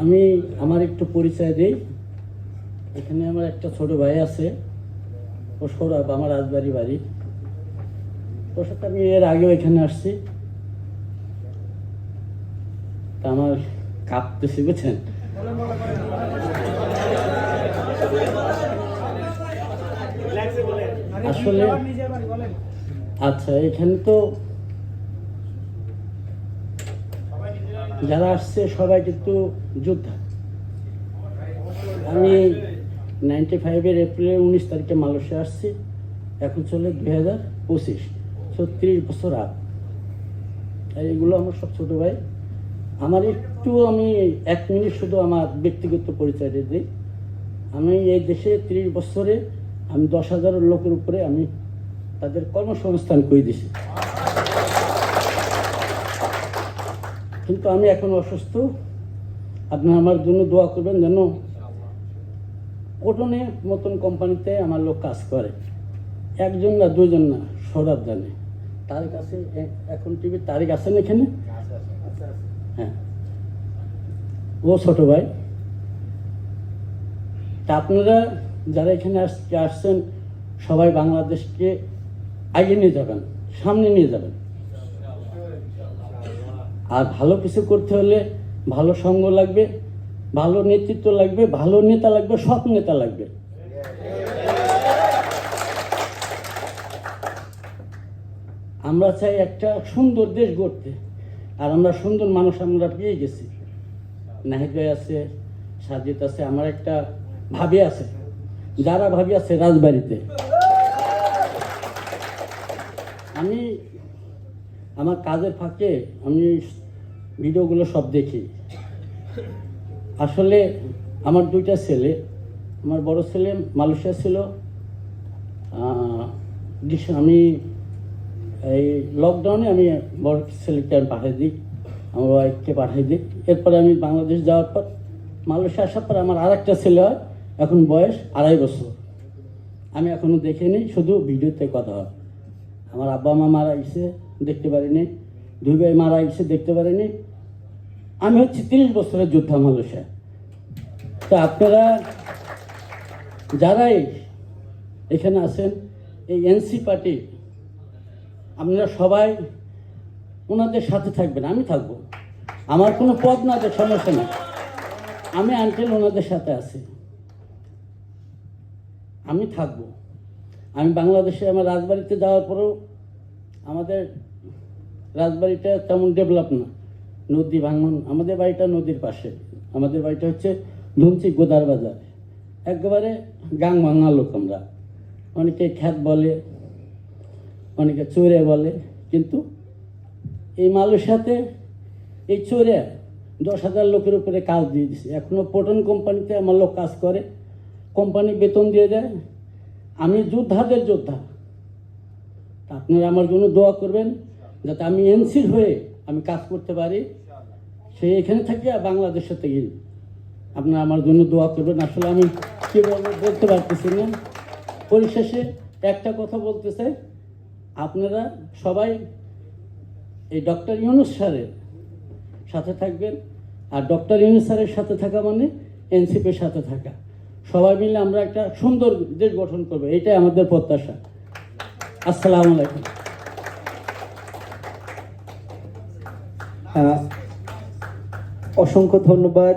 আমি আমার একটু পরিচয় দিই। এখানে আমার একটা ছোট ভাই আছে। ও সৌরভ, আমার রাজবাড়ি বাড়ি। ওর সাথে আমি এর আগেও এখানে আসছি। তা আমার কাঁপতেছি, বুঝছেন? আসলে আচ্ছা এখানে তো যারা আসছে, সবাই কিন্তু যোদ্ধা। আমি নাইনটি ফাইভের এপ্রিলের উনিশ তারিখে মালয়েশিয়া আসছি। এখন চলে দুই হাজার পঁচিশ, ছত্রিশ বছর আগ। আর এগুলো আমার সব ছোটো ভাই। আমার একটু আমি এক মিনিট শুধু আমার ব্যক্তিগত পরিচয় দিই। আমি এই দেশে ত্রিশ বছরে আমি দশ হাজার লোকের উপরে আমি তাদের কর্মসংস্থান করে দিছি। কিন্তু আমি এখন অসুস্থ। আপনারা আমার জন্য দোয়া করবেন যেন কোটনে মতন কোম্পানিতে আমার লোক কাজ করে। একজন না দুজন না, সৌরভ জানে। তার কাছে এখন টিভির তারিখ আছেন এখানে? হ্যাঁ। ও ছোট ভাই। তা আপনারা যারা এখানে আস- আসছেন, সবাই বাংলাদেশকে এগিয়ে নিয়ে যাবেন, সামনে নিয়ে যাবেন। আর ভালো কিছু করতে হলে ভালো সঙ্গ লাগবে, ভালো নেতৃত্ব লাগবে, ভালো নেতা লাগবে, সৎ নেতা লাগবে। আমরা চাই একটা সুন্দর দেশ গড়তে। আর আমরা সুন্দর মানুষ আমরা পেয়ে গেছি। নাহিদ ভাই আছে, সাজিদ আছে, আমার একটা ভাবি আছে। যারা ভাবি আছে রাজবাড়িতে। আমি আমার কাজের ফাঁকে আমি ভিডিওগুলো সব দেখি। আসলে আমার দুইটা ছেলে, আমার বড় ছেলে মালয়েশিয়া ছিল আমি এই লকডাউনে আমি বড় ছেলেকে আমি পাঠিয়ে দিই, আমার ওয়াইফকে পাঠিয়ে দিই। এরপরে আমি বাংলাদেশ যাওয়ার পর মালয়েশিয়া আসার পর আমার আর একটা ছেলে হয়, এখন বয়স আড়াই বছর। আমি এখনও দেখিনি শুধু ভিডিওতে কথা হয়। আমার আব্বা মা মারা গেছে, দেখতে পারিনি। দুই ভাই মারা গেছে, দেখতে পারিনি। আমি হচ্ছে তিরিশ বছরের যোদ্ধা মালয়েশিয়া তো আপনারা যারাই এখানে আছেন, এই এনসি পার্টি, আপনারা সবাই ওনাদের সাথে থাকবেন, আমি থাকব। আমার কোনো পদ না যে সমস্যা নেই। আমি আনটেল ওনাদের সাথে আছি। আমি থাকব। আমি বাংলাদেশে আমার রাজবাড়িতে যাওয়ার পরেও আমাদের রাজবাড়িটা তেমন ডেভেলপ না। নদী ভাঙন, আমাদের বাড়িটা নদীর পাশে। আমাদের বাড়িটা হচ্ছে ধুমচি গোদার বাজার। একেবারে গাং ভাঙা লোক আমরা। অনেকে খ্যাত বলে, অনেকে চোরে বলে, কিন্তু এই মালয়েশিয়াতে এই চোরে দশ হাজার লোকের উপরে কাজ দিয়ে দিছে। এখনও পটন কোম্পানিতে আমার লোক কাজ করে, কোম্পানি বেতন দিয়ে দেয়। আমি যোদ্ধাদের যোদ্ধা। আপনারা আমার জন্য দোয়া করবেন, যাতে আমি এনসির হয়ে আমি কাজ করতে পারি, সে এখানে থাকি আর বাংলাদেশে থেকে আপনারা আমার জন্য দোয়া করবেন। আসলে আমি কী বলব, বলতে পারতেছি না। পরিশেষে একটা কথা বলতে চাই আপনারা সবাই এই ডক্টর ইউনুস স্যারের সাথে থাকবেন। আর ডক্টর ইউনুস স্যারের সাথে থাকা মানে এনসিপির সাথে থাকা। সবাই মিলে আমরা একটা সুন্দর দেশ গঠন করব, এটাই আমাদের প্রত্যাশা। আসসালামু আলাইকুম। অসংখ্য ধন্যবাদ।